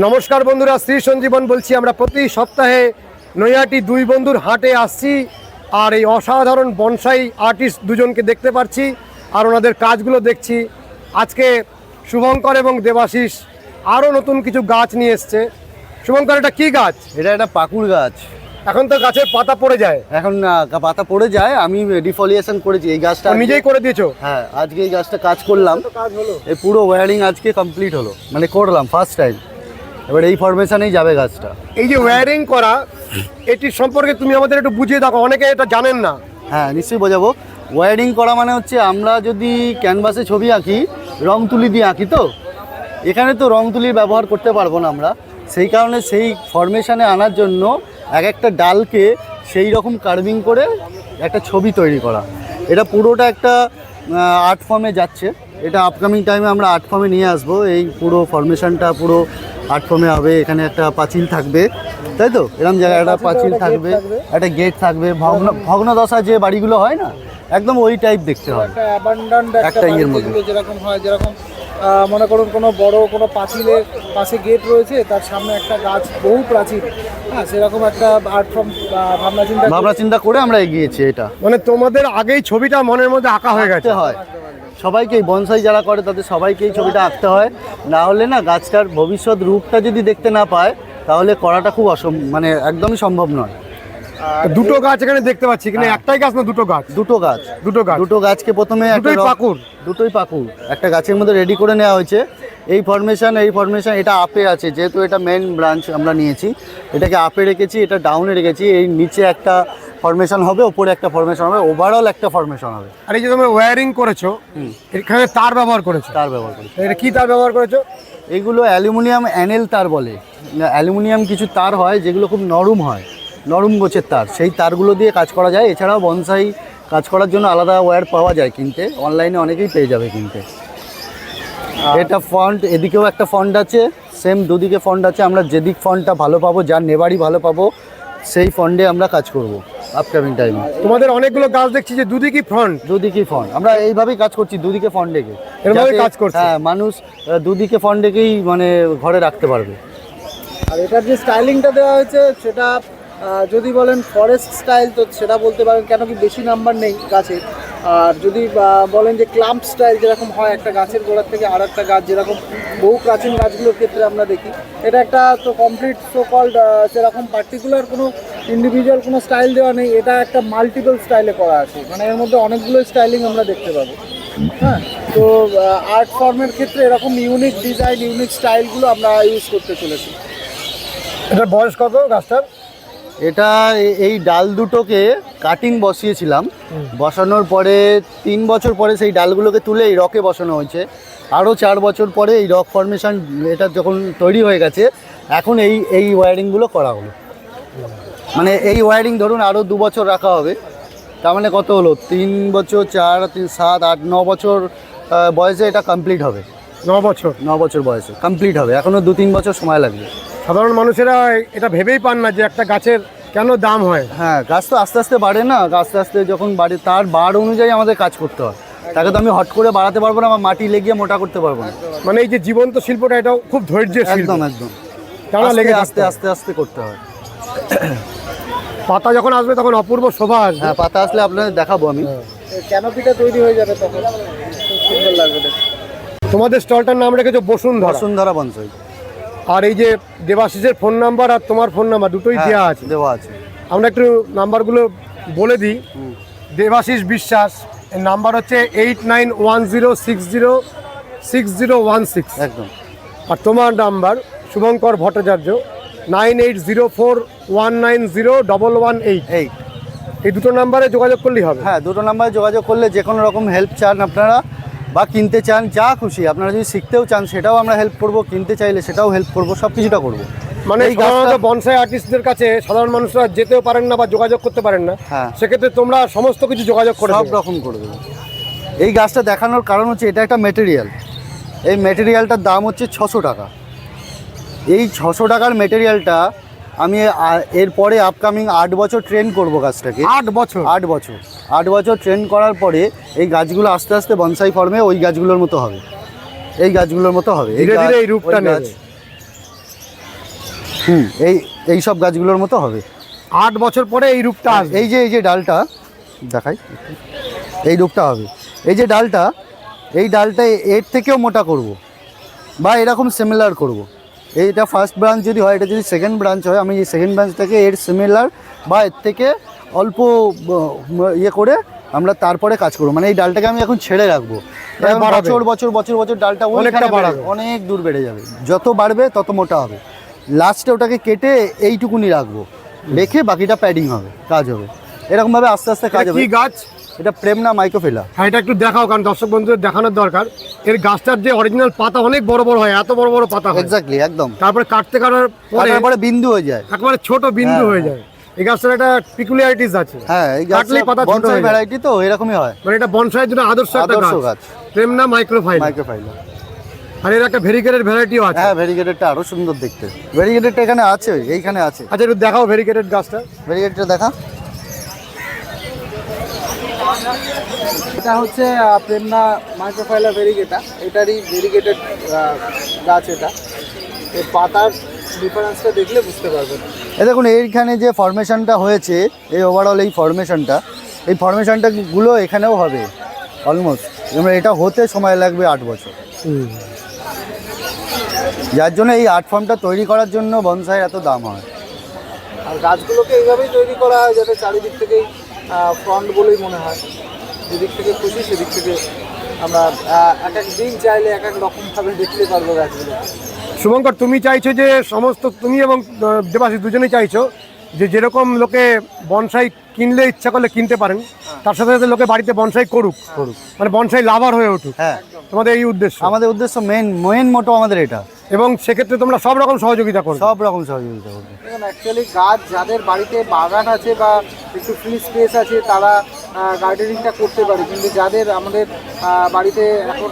নমস্কার বন্ধুরা শ্রী সঞ্জীবন বলছি। আমরা প্রতি সপ্তাহে নৈহাটি দুই বন্ধুর হাটে আসছি আর এই অসাধারণ বনসাই আর্টিস্ট দুজনকে দেখতে পাচ্ছি আর ওনাদের কাজগুলো দেখছি। আজকে শুভঙ্কর এবং দেবাশিস আরও নতুন কিছু গাছ নিয়ে এসছে। শুভঙ্কর এটা কি গাছ? এটা একটা পাকুড় গাছ। এখন তো গাছের পাতা পড়ে যায়। এখন পাতা পড়ে যায়। আমি ডিফলিয়েশন করেছি এই গাছটা নিজেই করে দিয়েছ? হ্যাঁ আজকে এই গাছটা কাজ করলাম। কাজ হলো। এই পুরো ওয়্যারিং আজকে কমপ্লিট হলো। মানে করলাম ফার্স্ট টাইম এবার এই ফরমেশনেই যাবে গাছটা। এই যে ওয়্যারিং করা এটির সম্পর্কে তুমি আমাদের একটু বুঝিয়ে দেখো অনেকে এটা জানেন না। হ্যাঁ নিশ্চয়ই বোঝাবো। ওয়্যারিং করা মানে হচ্ছে আমরা যদি ক্যানভাসে ছবি আঁকি রং তুলি দিয়ে আঁকি তো এখানে তো রং তুলির ব্যবহার করতে পারব না আমরা। সেই কারণে সেই ফরমেশনে আনার জন্য এক একটা ডালকে সেই রকম কার্ভিং করে একটা ছবি তৈরি করা। এটা পুরোটা একটা আর্ট ফর্মে যাচ্ছে। এটা আপকামিং টাইমে আমরা আর্ট ফর্মে নিয়ে আসব। এই পুরো ফরমেশনটা পুরো আর্ট ফর্মে হবে। এখানে একটা পাঁচিল থাকবে। তাই তো? এরকম জায়গায় একটা পাঁচিল থাকবে একটা গেট থাকবে। ভগ্ন ভগ্নদশা যে বাড়িগুলো হয় না একদম ওই টাইপ দেখতে হয়। একটা ইয়ের। মধ্যে। যেরকম হয় যেরকম মনে করুন কোনো বড় কোনো পাঁচিলের পাশে গেট রয়েছে তার সামনে একটা গাছ বহু প্রাচীন। হ্যাঁ সেরকম একটা আর্ট ফর্ম ভাবনা চিন্তা ভাবনা চিন্তা করে আমরা এগিয়েছি এটা। মানে তোমাদের আগেই ছবিটা মনের মধ্যে আঁকা হয়ে গেছে। হয়। সবাইকেই বনসাই যারা করে তাদের সবাইকেই ছবিটা আঁকতে হয়। না হলে না গাছটার ভবিষ্যৎ রূপটা যদি দেখতে না পায় তাহলে করাটা খুব অসম মানে একদমই সম্ভব নয়। দুটো গাছ এখানে দেখতে পাচ্ছি কিন্তু একটাই গাছ না দুটো গাছ? দুটো গাছ। দুটো গাছ। দুটো গাছকে প্রথমে দুটোই পাকুড়? দুটোই পাকুড়। একটা গাছের মধ্যে রেডি করে নেওয়া হয়েছে। এই ফরমেশন এই ফরমেশন এটা আপে আছে যেহেতু এটা মেন ব্রাঞ্চ আমরা নিয়েছি। এটাকে আপে রেখেছি এটা ডাউনে রেখেছি। এই নিচে একটা ফরমেশন হবে ওপরে একটা ফরমেশন হবে ওভারঅল একটা ফরমেশন হবে। আর এই যে তোমরা ওয়্যারিং করেছ এখানে তার ব্যবহার করেছ? তার ব্যবহার করি এটা কি তার ব্যবহার করেছ? এগুলো অ্যালুমিনিয়াম অ্যানেল তার বলে। অ্যালুমিনিয়াম কিছু তার হয় যেগুলো খুব নরম হয় নরম গোছের তার। সেই তারগুলো দিয়ে কাজ করা যায়। এছাড়াও বনসাই কাজ করার জন্য আলাদা ওয়্যার পাওয়া যায় কিনতে। অনলাইনে অনেকেই পেয়ে যাবে কিনতে। এটা ফন্ট এদিকেও একটা ফন্ট আছে। সেম দুদিকে ফন্ট আছে। আমরা যেদিক ফন্টটা ভালো পাবো যার নেবারই ভালো পাবো সেই ফন্ডে আমরা কাজ করব। আপকামিং টাইমে তোমাদের অনেকগুলো গাছ দেখছি যে দুদিকই ফ্রন্ট দুদিকেই ফ্রন্ট আমরা এইভাবেই কাজ করছি দুদিকে ফ্রন্ট ডেকে এরভাবেই কাজ করছি। হ্যাঁ মানুষ দুদিকে ফ্রন্ট ডেকেই মানে ঘরে রাখতে পারবে। আর এটার যে স্টাইলিংটা দেওয়া হয়েছে সেটা যদি বলেন ফরেস্ট স্টাইল তো সেটা বলতে পারেন কেন কি বেশি নাম্বার নেই গাছে? আর যদি বলেন যে ক্লাম্প স্টাইল যেরকম হয় একটা গাছের গোড়ার থেকে আর একটা গাছ, যেরকম বহু প্রাচীন গাছগুলোর ক্ষেত্রে আমরা দেখি, এটা একটা তো কমপ্লিট সো কল্ড সেরকম পার্টিকুলার কোনো ইন্ডিভিজুয়াল কোনো স্টাইল দেওয়া নেই, এটা একটা মাল্টিপল স্টাইলে করা আছে। মানে এর মধ্যে অনেকগুলো স্টাইলিং আমরা দেখতে পাবো। হ্যাঁ তো আর্ট ফর্মের ক্ষেত্রে এরকম ইউনিক ডিজাইন ইউনিক স্টাইলগুলো আমরা ইউজ করতে চলেছি। এটার বয়স কত গাছটার? এটা এই ডাল দুটোকে কাটিং বসিয়েছিলাম। বসানোর পরে তিন বছর পরে সেই ডালগুলোকে তুলে এই রকে বসানো হয়েছে। আরও চার বছর পরে এই রক ফরমেশন এটা যখন তৈরি হয়ে গেছে এখন এই এই ওয়্যারিংগুলো করা হলো। মানে এই ওয়্যারিং ধরুন আরও দু বছর রাখা হবে। তার মানে কত হলো? তিন বছর চার তিন সাত আট ন বছর বয়সে এটা কমপ্লিট হবে। ন বছর। ন বছর বয়সে। কমপ্লিট হবে। এখনও দু তিন বছর সময় লাগবে। সাধারণ মানুষেরা এটা ভেবেই পান না যে একটা গাছের কেন দাম হয়। হ্যাঁ গাছ তো আস্তে আস্তে বাড়ে না। আস্তে আস্তে যখন বাড়ে তার বার অনুযায়ী আমাদের কাজ করতে হয়। তাকে তো আমি হট করে বাড়াতে পারব না বা মাটি লেগিয়ে মোটা করতে পারব না। মানে এই যে জীবন্ত শিল্পটা এটাও খুব ধৈর্যের শিল্প। একদম একদম। টানা আস্তে লেগে আস্তে আস্তে আস্তে করতে হয়। পাতা যখন আসবে তখন অপূর্ব শোভা আসবে। হ্যাঁ পাতা আসলে আপনাদের দেখাবো আমি। ক্যানোপিটা তৈরি হয়ে যাবে তখন? খুব সুন্দর লাগবে। তোমাদের স্টলটার নাম রেখেছো বসুন্ধরা। বসুন্ধরা বনসাই। আর এই যে দেবাশিসের ফোন নাম্বার আর তোমার ফোন নাম্বার দুটোই হ্যাঁ, দেওয়া আছে। দেওয়া আছে। আমরা একটু নাম্বারগুলো বলে দিই। দেবাশিস বিশ্বাস এর নাম্বার হচ্ছে eight nine one zero six zero six zero one six. একদম। আর তোমার number Shubhankar Bhattacharya nine eight zero four one nine zero double one eight. এই। এই দুটো নাম্বারে যোগাযোগ করলেই হবে। হ্যাঁ দুটো নাম্বারে যোগাযোগ করলে যে কোনো রকম হেল্প চান আপনারা বা কিনতে চান যা খুশি। আপনারা যদি শিখতেও চান সেটাও আমরা হেল্প করব কিনতে চাইলে সেটাও হেল্প করব সব কিছুটা করব। মানে এই সাধারণত বনসাই আর্টিস্টদের কাছে সাধারণ মানুষরা যেতেও পারেন না বা যোগাযোগ করতে পারেন না। হ্যাঁ। সেক্ষেত্রে তোমরা সমস্ত কিছু যোগাযোগ করে সব রকম করে দেবো। এই গাছটা দেখানোর কারণ হচ্ছে এটা একটা মেটেরিয়াল এই মেটেরিয়ালটার দাম হচ্ছে ছশো টাকা। এই ছশো টাকার মেটেরিয়ালটা আমি এরপরে আপকামিং আট বছর ট্রেন করব গাছটাকে। আট বছর? আট বছর। আট বছর ট্রেন করার পরে এই গাছগুলো আস্তে আস্তে বনসাই ফর্মে ওই গাছগুলোর মতো হবে। এই গাছগুলোর মতো হবে। ধীরে ধীরে এই রূপটা গাছ। হুম এই এই সব গাছগুলোর মতো হবে। আট বছর পরে এই রূপটা আসবে। এই যে এই যে ডালটা দেখাই। এই রূপটা হবে। এই যে ডালটা এই ডালটা এর থেকেও মোটা করব। বা এরকম সিমিলার করব। এইটা ফার্স্ট ব্রাঞ্চ যদি হয় এটা যদি সেকেন্ড ব্রাঞ্চ হয় আমি এই সেকেন্ড ব্রাঞ্চটাকে এর সিমিলার বা এর থেকে অল্প ইয়ে করে আমরা তারপরে কাজ করব। মানে এই ডালটাকে আমি এখন ছেড়ে রাখব। বাড়াবে। বছর বছর বছর বছর ডালটা অনেকটা বাড়াবে। অনেক দূর বেড়ে যাবে। যত বাড়বে তত মোটা হবে। লাস্টে ওটাকে কেটে এইটুকুনি রাখব। রেখে বাকিটা প্যাডিং হবে। কাজ হবে। এরকমভাবে আস্তে আস্তে কাজ হবে। কি গাছ? এটা প্রেম প্রেমনা মাইক্রোফিলা হ্যাঁ এটা একটু দেখাও কারণ দর্শক বন্ধুদের দেখানোর দরকার। এর গাছটার যে অরিজিনাল পাতা অনেক বড় বড় হয় এত বড় বড় পাতা হয়। এক্স্যাক্টলি একদম। তারপরে কাটতে কাটার পরে বিন্দু হয়ে যায়। একবারে ছোট বিন্দু হ্যাঁ, হয়ে। যায়। এই গাছটার একটা পিকুলিয়ারিটিস আছে। হ্যাঁ এই কাটলেই পাতা ছোট হয়ে ভ্যারাইটি তো এরকমই হয়। মানে এটা বনসাইয়ের জন্য আদর্শ একটা আদর্শ গাছ। প্রেমনা মাইক্রোফাইল মাইক্রোফাইলা আর এর একটা ভেরিকেটেড ভ্যারাইটিও আছে। হ্যাঁ ভেরিগেটেডটা আরও সুন্দর দেখতে। ভেরিগেটেডটা এখানে আছে এইখানে আছে। আচ্ছা একটু দেখাও ভেরিকেটেড গাছটা। ভেরিগেটটা দেখা। এটা হচ্ছে প্রেমনা মাইক্রোফাইলা ভেরিগেটা এটারই ভেরিগেটেড গাছ এটা। এর পাতার ডিফারেন্সটা দেখলে বুঝতে পারবেন। এই দেখুন এইখানে যে ফরমেশনটা হয়েছে এই ওভারঅল এই ফরমেশনটা এই ফরমেশনটা গুলো এখানেও হবে অলমোস্ট যেমন এটা হতে সময় লাগবে আট বছর। যার জন্য এই আর্ট ফর্মটা তৈরি করার জন্য বনসাই এত দাম হয়। আর গাছগুলোকে এইভাবেই তৈরি করা হয় যাতে চারিদিক থেকেই ফ্রন্ট বলেই মনে হয়। যেদিক থেকে খুশি সেদিক থেকে আমরা এক এক দিন চাইলে এক এক রকমভাবে দেখতে পারব গাছগুলো শুভঙ্কর তুমি চাইছো যে সমস্ত তুমি এবং আহ, দেবাশিস দুজনেই চাইছো যে যেরকম লোকে বনসাই কিনলে ইচ্ছা করলে কিনতে পারেন তার সাথে সাথে লোকে বাড়িতে বনসাই করুক। করুক। মানে বনসাই লাভার হয়ে উঠুক। হ্যাঁ। তোমাদের এই উদ্দেশ্য। আমাদের উদ্দেশ্য মেন মেন মোটো আমাদের এটা। এবং সেক্ষেত্রে তোমরা সব রকম সহযোগিতা করবে। সব রকম সহযোগিতা করবে। অ্যাকচুয়ালি গাছ যাদের বাড়িতে বাগান আছে বা একটু ফ্রি স্পেস আছে তারা গার্ডেনিংটা করতে পারে। কিন্তু যাদের আমাদের বাড়িতে এখন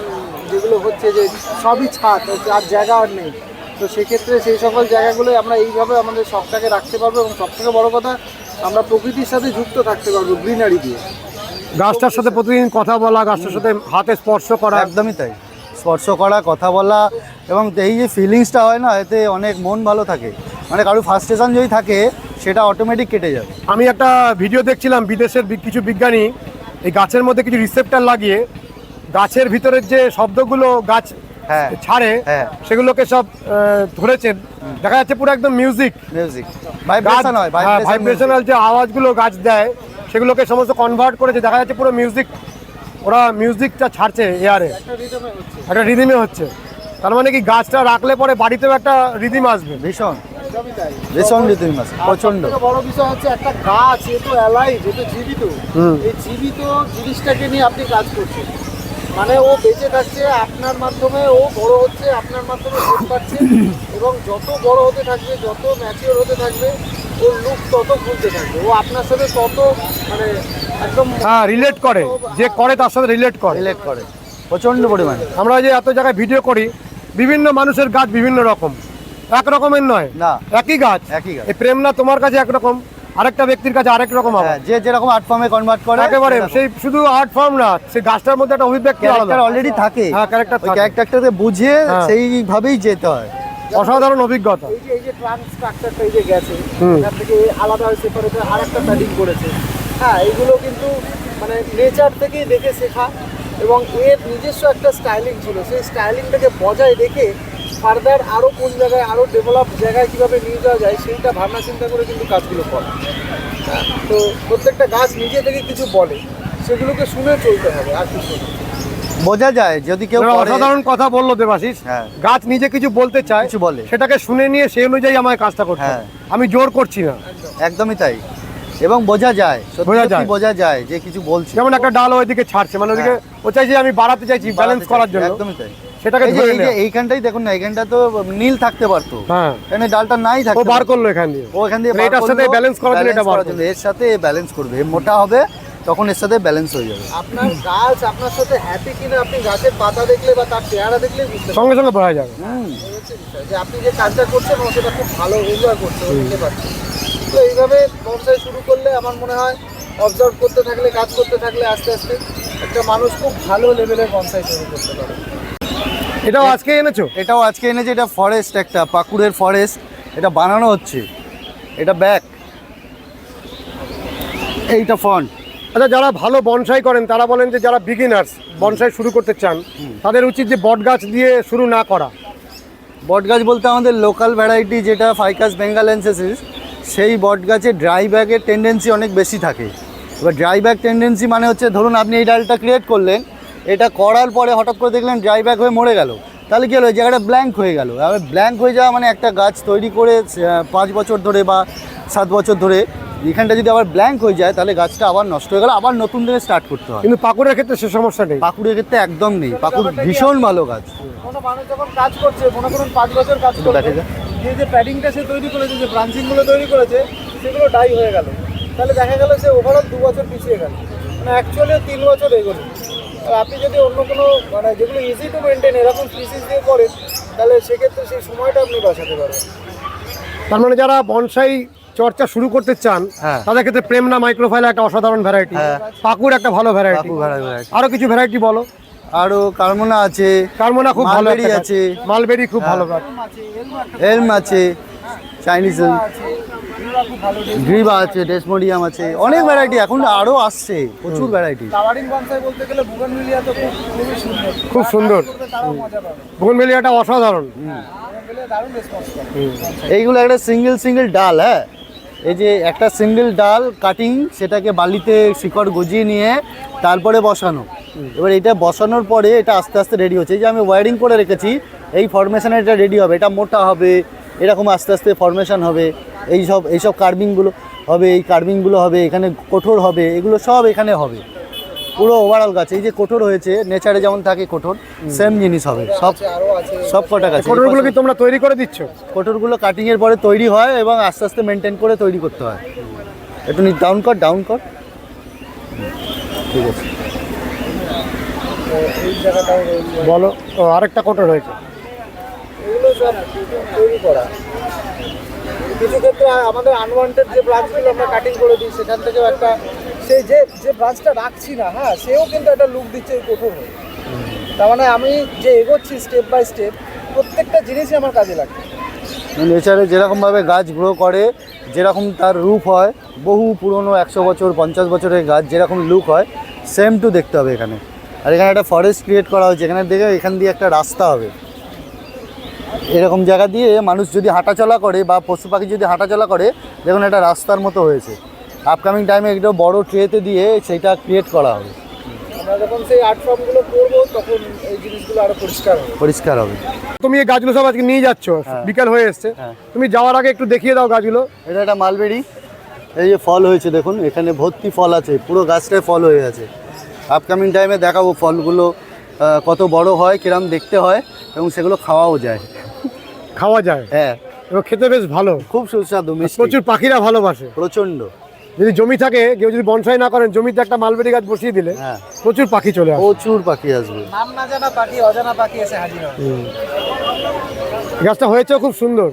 যেগুলো হচ্ছে যে সবই ছাদ আর জায়গা আর নেই। তো সেক্ষেত্রে সেই সকল জায়গাগুলোই আমরা এইভাবে আমাদের শখটাকে রাখতে পারব এবং সবথেকে বড় কথা আমরা প্রকৃতির সাথে যুক্ত থাকতে পারব গ্রিনারি দিয়ে। গাছটার সাথে প্রতিদিন কথা বলা গাছটার সাথে হাতে স্পর্শ করা। একদমই তাই। স্পর্শ করা কথা বলা এবং এই যে ফিলিংসটা হয় না এতে অনেক মন ভালো থাকে। মানে কারও ফার্স্টেশন যদি থাকে সেটা অটোমেটিক কেটে যাবে আমি একটা ভিডিও দেখছিলাম বিদেশের কিছু বিজ্ঞানী এই গাছের মধ্যে কিছু রিসেপ্টার লাগিয়ে গাছের ভিতরের যে শব্দগুলো গাছ হ্যাঁ। ছাড়ে হ্যাঁ। সেগুলোকে সব ধরেছেন। দেখা যাচ্ছে পুরো একদম মিউজিক মিউজিক ভাইব্রেশন ভাইব্রেশনাল যে আওয়াজগুলো গাছ দেয় সেগুলোকে সমস্ত কনভার্ট করেছে। দেখা যাচ্ছে পুরো মিউজিক ওরা মিউজিকটা ছাড়ছে এয়ারে একটা রিদমে হচ্ছে। তার মানে কি গাছটা রাখলে পরে বাড়িতেও একটা রিদিম আসবে? ভীষণ। ভীষণ বড় বিষয় হচ্ছে একটা গাছ এ তো অ্যালাইভ এ তো জীবিত এই জীবিত জিনিসটাকে নিয়ে আপনি কাজ করছেন। মানে ও বেঁচে থাকছে আপনার মাধ্যমে ও বড় হচ্ছে আপনার মাধ্যমে ভোট পাচ্ছে। এবং যত বড় হতে থাকবে যত ম্যাচিওর হতে থাকবে ওর লুক তত খুলতে থাকবে। ও আপনার সাথে তত মানে একদম হ্যাঁ রিলেট করে। যে করে তার সাথে রিলেট করে। রিলেট করে। প্রচণ্ড পরিমাণে। আমরা যে এত জায়গায় ভিডিও করি বিভিন্ন মানুষের গাছ বিভিন্ন রকম। এক রকমের নয়। না। একই গাছ। একই গাছ। এই প্রেমনা তোমার কাছে একরকম? আরেকটা ব্যক্তির কাছে আরেক রকম হবে। হ্যাঁ যে যেরকম আর্ট ফর্মে কনভার্ট করে একেবারে সেই শুধু আর্ট ফর্ম না সেই গাছটার মধ্যে একটা অভিব্যক্তি আলাদা। ক্যারেক্টার অলরেডি থাকে। হ্যাঁ ক্যারেক্টার ওই ক্যারেক্টারটাকে বুঝিয়ে হ্যাঁ। সেইভাবেই যেতে হয়। অসাধারণ অভিজ্ঞতা। এই যে এই যে স্ট্রাকচারটা এই যে গেছে। এখান থেকে আলাদা হয়ে সেপারেট আর একটা প্যাডিং করেছে। হ্যাঁ এইগুলো কিন্তু মানে নেচার থেকেই দেখে শেখা এবং এর নিজস্ব একটা স্টাইলিং ছিল। সেই স্টাইলিংটাকে বজায় রেখে ফার্দার আরও কোন জায়গায় আরও ডেভেলপ জায়গায় কীভাবে নিয়ে যাওয়া যায় সেইটা ভাবনা চিন্তা করে কিন্তু কাজগুলো করে। হ্যাঁ, তো প্রত্যেকটা গাছ নিজে থেকে কিছু বলে সেগুলোকে শুনে চলতে হবে আর কিছু বোঝা যায় যদি কেউ অসাধারণ কথা বলল দেবাশিস। হ্যাঁ। গাছ নিজে কিছু বলতে চায় কিছু বলে। সেটাকে শুনে নিয়ে সেই অনুযায়ী আমায় কাজটা করতে হ্যাঁ। আমি জোর করছি না। একদমই তাই। এবং বোঝা যায় সত্যি বোঝা যায়। বোঝা যায় যে কিছু বলছে। যেমন একটা ডাল ওইদিকে ছাড়ছে মানে ওইদিকে ও চাইছে আমি বাড়াতে চাইছি ব্যালেন্স করার জন্য। একদমই তাই। সেটাকে ধরে এই এইখানটাই দেখুন না এইখানটা তো নীল থাকতে পারতো। হ্যাঁ। এখানে ডালটা নাই ও থাকতে বার করল এখান দিয়ে। ও এখান দিয়ে মানে এটার সাথে করল, balance করার জন্য এটা বার জন্য। এর সাথে ব্যালেন্স করবে। মোটা হবে তখন এর সাথে ব্যালেন্স হয়ে যাবে। আপনার গাছ আপনার সাথে হ্যাপি কিনা আপনি গাছের পাতা দেখলে বা তার চেহারা দেখলে বুঝতে সঙ্গে সঙ্গে বোঝা যাবে। বিষয়, যে আপনি যে কাজটা করছেন ও সেটা খুব ভালো এনজয় করছে দেখতে পাচ্ছে। তো এইভাবে বনসাই শুরু করলে আমার মনে হয় অবজার্ভ করতে থাকলে কাজ করতে থাকলে আস্তে আস্তে একটা মানুষ খুব ভালো লেভেলের বনসাই তৈরি করতে পারে। এটাও আজকে এনেছো? এটাও আজকে এনেছে এটা ফরেস্ট একটা পাকুড়ের ফরেস্ট এটা বানানো হচ্ছে। এটা ব্যাক এইটা ফন্ট আচ্ছা যারা ভালো বনসাই করেন তারা বলেন যে যারা বিগিনার্স বনসাই শুরু করতে চান তাদের উচিত যে বট গাছ দিয়ে শুরু না করা। বট গাছ বলতে আমাদের লোকাল ভ্যারাইটি যেটা ফাইকাস বেঙ্গালেন্সেসিস সেই বট গাছে ড্রাই ব্যাগের টেন্ডেন্সি অনেক বেশি থাকে। এবার ড্রাই ব্যাগ টেন্ডেন্সি মানে হচ্ছে ধরুন আপনি এই ডালটা ক্রিয়েট করলেন এটা করার পরে হঠাৎ করে দেখলেন ড্রাই ব্যাক হয়ে মরে গেল। তাহলে কী হলো? ওই জায়গাটা ব্ল্যাঙ্ক হয়ে গেল। এবার ব্ল্যাঙ্ক হয়ে যাওয়া মানে একটা গাছ তৈরি করে পাঁচ বছর ধরে বা সাত বছর ধরে এখানটা যদি আবার ব্ল্যাঙ্ক হয়ে যায় তাহলে গাছটা আবার নষ্ট হয়ে গেল। আবার নতুন থেকে স্টার্ট করতে হয়। কিন্তু পাকুড়ের ক্ষেত্রে সে সমস্যা নেই। পাকুড়ের ক্ষেত্রে একদম নেই। পাকুড় ভীষণ ভালো গাছ। কোনো মানুষ যখন কাজ করছে মনে করুন পাঁচ বছর কাজ করছে যে। যে প্যাডিংটা সে তৈরি করেছে যে ব্রাঞ্চিংগুলো তৈরি করেছে সেগুলো ডাই হয়ে গেল। তাহলে দেখা গেল সে ওভারঅল দু বছর পিছিয়ে গেল। মানে অ্যাকচুয়ালি তিন বছর এগোলো। আপনি যদি অন্য কোনো মানে যেগুলো ইজি টু মেনটেন এরকম স্পিসিস দিয়ে করেন তাহলে সেক্ষেত্রে সেই সময়টা আপনি বাঁচাতে পারবেন তার মানে যারা বনসাই চর্চা শুরু করতে চান হ্যাঁ। তাদের ক্ষেত্রে প্রেমনা মাইক্রোফাইল একটা অসাধারণ ভ্যারাইটি হ্যাঁ। পাকুড় একটা ভালো ভ্যারাইটি আরও কিছু ভ্যারাইটি বলো আরও কারমোনা আছে কারমোনা খুব ভালো। আছে। মালবেরি খুব ভালো গাছ এলম আছে চাইনিজ গ্রিবা আছে ডেসমোডিয়াম আছে অনেক ভ্যারাইটি এখন আরও আসছে প্রচুর ভ্যারাইটি টাওয়ারিং বনসাই বলতে গেলে বুগান মিলিয়া তো খুব সুন্দর। বোনভেলিয়াটা অসাধারণ। বুগানভিলিয়া দারুণ রেসপন্স করে। এইগুলো একটা সিঙ্গেল সিঙ্গেল ডাল হ্যাঁ? এই যে একটা সিঙ্গেল ডাল কাটিং সেটাকে বালিতে শিকড় গজিয়ে নিয়ে তারপরে বসানো। এবার এটা বসানোর পরে এটা আস্তে আস্তে রেডি হচ্ছে। এই যে আমি ওয়ারিং করে রেখেছি এই ফরমেশনে এটা রেডি হবে। এটা মোটা হবে এরকম আস্তে আস্তে ফরমেশন হবে। এই সব এইসব কার্ভিংগুলো হবে এই কার্ভিংগুলো হবে এখানে কঠোর হবে এগুলো সব এখানে হবে। পুরো ওভারঅল গাছ এই যে কঠোর হয়েছে নেচারে যেমন থাকে কঠোর সেম জিনিস হবে। সব সব কটা গাছ কোটরগুলো কি তোমরা তৈরি করে দিচ্ছ? কঠোরগুলো কাটিংয়ের পরে তৈরি হয় এবং আস্তে আস্তে মেনটেন করে তৈরি করতে হয়। একটু ডাউন কর ডাউন কর। ঠিক আছে। বলো আরেকটা কোটর হয়েছে। সব তৈরি করা। কিছু ক্ষেত্রে আমাদের আনওয়ান্টেড যে ব্রাঞ্চগুলো আমরা কাটিং করে দিই, সেখান থেকেও একটা সেই যে যে ব্রাঞ্চটা রাখছি না হ্যাঁ সেও কিন্তু একটা লুক দিচ্ছে এই কঠোর হয়ে। তার মানে আমি যে এগোচ্ছি স্টেপ বাই স্টেপ প্রত্যেকটা জিনিসই আমার কাজে লাগছে নেচারে যেরকমভাবে গাছ গ্রো করে, যেরকম তার রূপ হয়, বহু পুরনো একশো বছর, পঞ্চাশ বছরের গাছ যেরকম লুক হয় সেম টু দেখতে হবে এখানে। আর এখানে একটা ফরেস্ট ক্রিয়েট করা হয়েছে, এখানে দেখে এখান দিয়ে একটা রাস্তা হবে। এরকম জায়গা দিয়ে মানুষ যদি হাঁটাচলা করে বা পশু পাখি যদি হাঁটাচলা করে দেখুন একটা রাস্তার মতো হয়েছে। আপকামিং টাইমে একটা বড় ট্রেতে দিয়ে সেইটা ক্রিয়েট করা হবে। পরিষ্কার হবে। তুমি এই গাছগুলো সব আজকে নিয়ে যাচ্ছ বিকাল হয়ে এসছে। হ্যাঁ। তুমি যাওয়ার আগে একটু দেখিয়ে দাও গাছগুলো। এটা একটা মালবেরি এই যে ফল হয়েছে দেখুন এখানে ভর্তি ফল আছে পুরো গাছটায় ফল হয়ে আছে। আপকামিং টাইমে দেখাবো ফলগুলো কত বড় হয় কিরম দেখতে হয় এবং সেগুলো খাওয়াও যায়। খাওয়া যায়। হ্যাঁ। এবং খেতে বেশ ভালো। খুব সুস্বাদু মিষ্টি। প্রচুর পাখিরা ভালোবাসে। প্রচণ্ড। যদি জমি থাকে কেউ যদি বনসাই না করেন জমিতে একটা মালবেরি গাছ বসিয়ে দিলে হ্যাঁ। প্রচুর পাখি চলে আসে। প্রচুর পাখি আসবে। নাম না জানা পাখি অজানা পাখি এসে হাজির গাছটা হয়েছে খুব সুন্দর।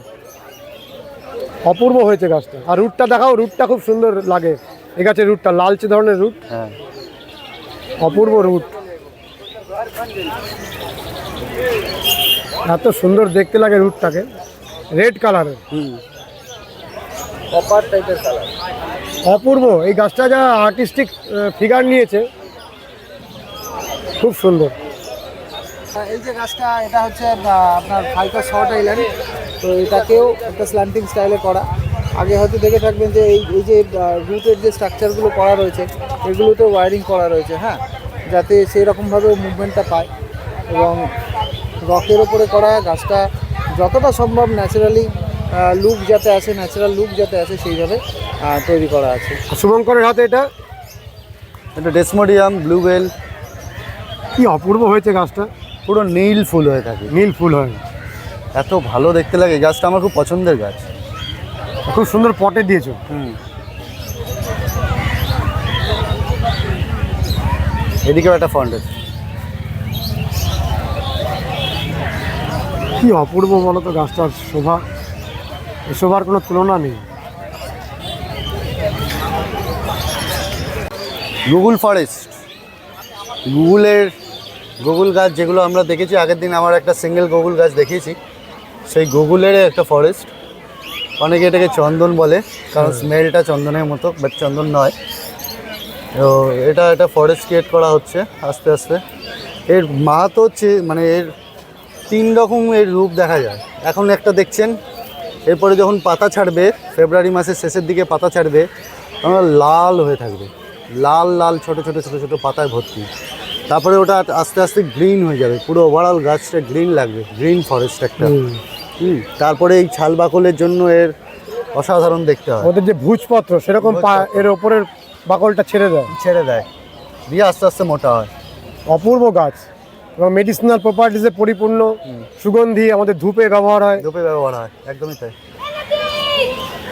অপূর্ব হয়েছে গাছটা। আর রুটটা দেখাও রুটটা খুব সুন্দর লাগে। এই গাছের রুটটা লালচে ধরনের রুট। হ্যাঁ। অপূর্ব রুট। এত সুন্দর দেখতে লাগে রুটটাকে। রেড কালারের। হুম। কপার টাইপের কালার অপূর্ব। এই গাছটা যা আর্টিস্টিক ফিগার নিয়েছে। খুব সুন্দর। এই যে গাছটা এটা হচ্ছে আপনার ফাইকা শর্ট আইল্যান্ড তো এটাকেও একটা স্ল্যান্টিং স্টাইলে করা। আগে হয়তো দেখে থাকবেন যে এই এই যে রুটের যে স্ট্রাকচারগুলো করা রয়েছে এগুলোতে ওয়ারিং করা রয়েছে হ্যাঁ? যাতে সেই রকমভাবে মুভমেন্টটা পায়। এবং রকের ওপরে করা গাছটা যতটা সম্ভব ন্যাচারালি লুক যাতে আসে ন্যাচারাল লুক যাতে আসে সেইভাবে তৈরি করা আছে। শুভঙ্করের হাতে এটা? এটা ডেসমোডিয়াম ব্লুবেল। কি অপূর্ব হয়েছে গাছটা। পুরো নীল ফুল হয়ে থাকে। নীল ফুল হয়। এত ভালো দেখতে লাগে। গাছটা আমার খুব পছন্দের গাছ। খুব সুন্দর পটে দিয়েছ। হুম। এদিকেও একটা ফন্ড আছে। কি অপূর্ব বলো তো গাছটার শোভা? এই শোভার কোনো তুলনা নেই। Google forest. গুগলের গুগল গাছ যেগুলো আমরা দেখেছি আগের দিন আমার একটা সিঙ্গেল গুগল গাছ দেখিয়েছি সেই গুগলের একটা ফরেস্ট অনেকে এটাকে চন্দন বলে কারণ স্মেলটা চন্দনের মতো বাট চন্দন নয়। তো এটা এটা ফরেস্ট ক্রিয়েট করা হচ্ছে আস্তে আস্তে। এর মাহাতো হচ্ছে মানে এর তিন রকম এর রূপ দেখা যায়। এখন একটা দেখছেন এরপরে যখন পাতা ছাড়বে ফেব্রুয়ারি মাসের শেষের দিকে পাতা ছাড়বে তখন লাল হয়ে থাকবে। লাল লাল ছোট ছোট ছোট ছোট পাতায় ভর্তি। তারপরে ওটা আস্তে আস্তে গ্রিন হয়ে যাবে পুরো ওভারঅল গাছটা গ্রিন লাগবে গ্রিন ফরেস্ট একটা। হুম। তারপরে এই ছাল বাকলের জন্য এর অসাধারণ দেখতে হয়। ওদের যে ভুজপত্র সেরকম পা- এর ওপরের বাকলটা ছেড়ে দেয়। ছেড়ে দেয় দিয়ে আস্তে আস্তে মোটা হয়। অপূর্ব গাছ। এবং মেডিসিনাল প্রপার্টিসে পরিপূর্ণ সুগন্ধি আমাদের ধূপে ব্যবহার হয়। ধূপে ব্যবহার হয় একদমই তাই।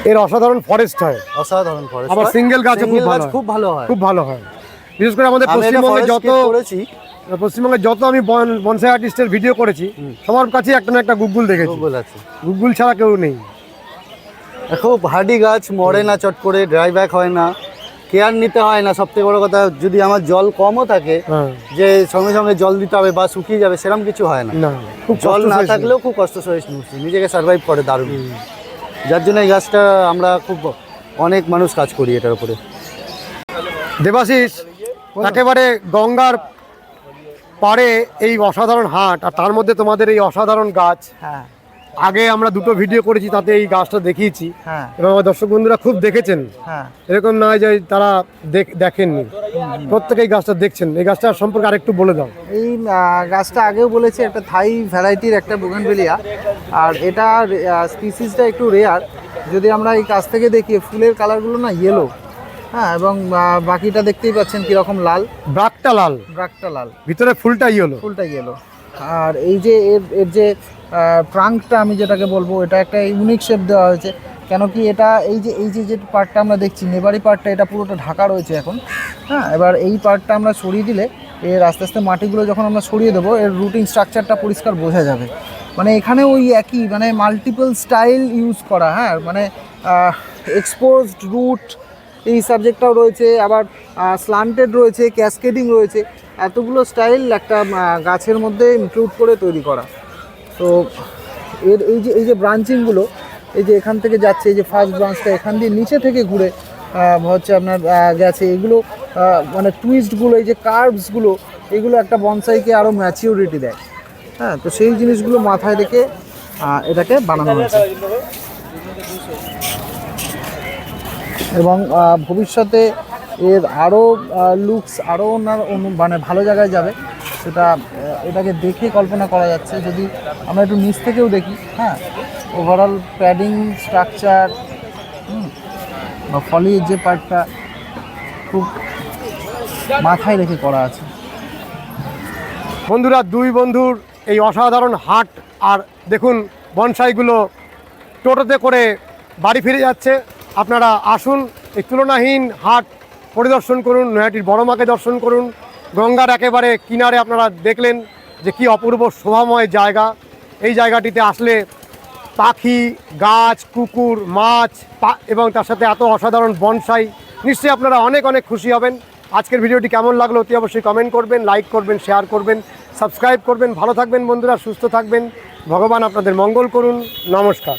এর অসাধারণ ফরেস্ট হয়। অসাধারণ ফরেস্ট আবার single গাছও খুব ভালো। খুব ভালো হয়। খুব ভালো হয়। বিশেষ করে আমাদের পশ্চিমবঙ্গে যত করেছি। পশ্চিমবঙ্গে যত আমি বন- বনসাই আর্টিস্টের ভিডিও করেছি সবার কাছে একটা না একটা গুগল দেখেছি। গুগল আছে। গুগল ছাড়া কেউ নেই। খুব হার্ডি গাছ মরে না চট করে ড্রাই ব্যাক হয় না। কেয়ার নিতে হয় না সব থেকে বড় কথা যদি আমার জল কমও থাকে হ্যাঁ। যে সঙ্গে সঙ্গে জল দিতে হবে বা শুকিয়ে যাবে সেরকম কিছু হয় না। জল না থাকলেও খুব কষ্ট সহিষ্ণু নিজেকে সার্ভাইভ করে দারুণ। যার জন্য এই গাছটা আমরা খুব অনেক মানুষ কাজ করি এটার উপরে। দেবাশিস একেবারে গঙ্গার পারে এই অসাধারণ হাট আর তার মধ্যে তোমাদের এই অসাধারণ গাছ। হ্যাঁ। আগে আমরা দুটো ভিডিও করেছি তাতে এই গাছটা দেখিয়েছি। হ্যাঁ। এবং আমার দর্শক বন্ধুরা খুব দেখেছেন। হ্যাঁ। এরকম নয় যে তারা দেখ- দেখেননি। প্রত্যেকে এই গাছটা দেখছেন। এই গাছটার সম্পর্কে আরেকটু বলে দাও। এই গাছটা আগেও বলেছি একটা থাই ভ্যারাইটির একটা বুগানভেলিয়া আর এটা স্পিসিসটা একটু রেয়ার যদি আমরা এই গাছ থেকে দেখি ফুলের কালারগুলো না ইয়েলো হ্যাঁ এবং বাকিটা দেখতেই পাচ্ছেন কীরকম লাল। ব্রাকটা লাল। ব্রাকটা লাল। ভিতরে ফুলটা ইয়েলো ফুলটা ইয়েলো আর এই যে এর এর যে ট্রাঙ্কটা আমি যেটাকে বলব, এটা একটা ইউনিক শেপ দেওয়া হয়েছে। কেন কি এটা, এই যে এই যে যে পার্টটা আমরা দেখছি, নেবারি পার্টটা এটা পুরোটা ঢাকা রয়েছে এখন। হ্যাঁ এবার এই পার্টটা আমরা সরিয়ে দিলে, এর আস্তে আস্তে মাটিগুলো যখন আমরা সরিয়ে দেবো, এর রুটিং স্ট্রাকচারটা পরিষ্কার বোঝা যাবে। মানে এখানে ওই একই মানে মাল্টিপল স্টাইল ইউজ করা হ্যাঁ মানে এক্সপোজড রুট এই সাবজেক্টটাও রয়েছে, আবার স্লান্টেড রয়েছে ক্যাসকেডিং রয়েছে। এতগুলো স্টাইল একটা গাছের মধ্যে ইনক্লুড করে তৈরি করা। তো এর, এই যে এই যে ব্রাঞ্চিংগুলো এই যে এখান থেকে যাচ্ছে, এই যে ফার্স্ট ব্রাঞ্চটা এখান দিয়ে নিচে থেকে ঘুরে হচ্ছে আপনার গেছে। এগুলো মানে টুইস্টগুলো এই যে কার্ভসগুলো এগুলো একটা বনসাইকে আরও ম্যাচিউরিটি দেয়। হ্যাঁ তো সেই জিনিসগুলো মাথায় রেখে এটাকে বানানো হয়েছে। এবং ভবিষ্যতে এর আরও লুকস আরও ওনার মানে ভালো জায়গায় যাবে। সেটা এটাকে দেখে কল্পনা করা যাচ্ছে। যদি আমরা একটু নিচ থেকেও দেখি হ্যাঁ ওভারঅল প্যাডিং স্ট্রাকচার বা ফলির যে পার্টটা খুব মাথায় রেখে করা আছে। বন্ধুরা, দুই বন্ধুর এই অসাধারণ হাট, আর দেখুন, বনসাইগুলো টোটোতে করে বাড়ি ফিরে যাচ্ছে। আপনারা আসুন, এই তুলনাহীন হাট পরিদর্শন করুন, নয়াটির বড় মাকে দর্শন করুন। গঙ্গার একেবারে কিনারে আপনারা দেখলেন যে কি অপূর্ব শোভাময় জায়গা। এই জায়গাটিতে আসলে পাখি, গাছ, কুকুর, মাছ এবং তার সাথে এত অসাধারণ বনসাই। নিশ্চয়ই আপনারা অনেক অনেক খুশি হবেন। আজকের ভিডিওটি কেমন লাগল অতি অবশ্যই কমেন্ট করবেন লাইক করবেন শেয়ার করবেন সাবস্ক্রাইব করবেন। ভালো থাকবেন বন্ধুরা, সুস্থ থাকবেন। ভগবান আপনাদের মঙ্গল করুন। নমস্কার।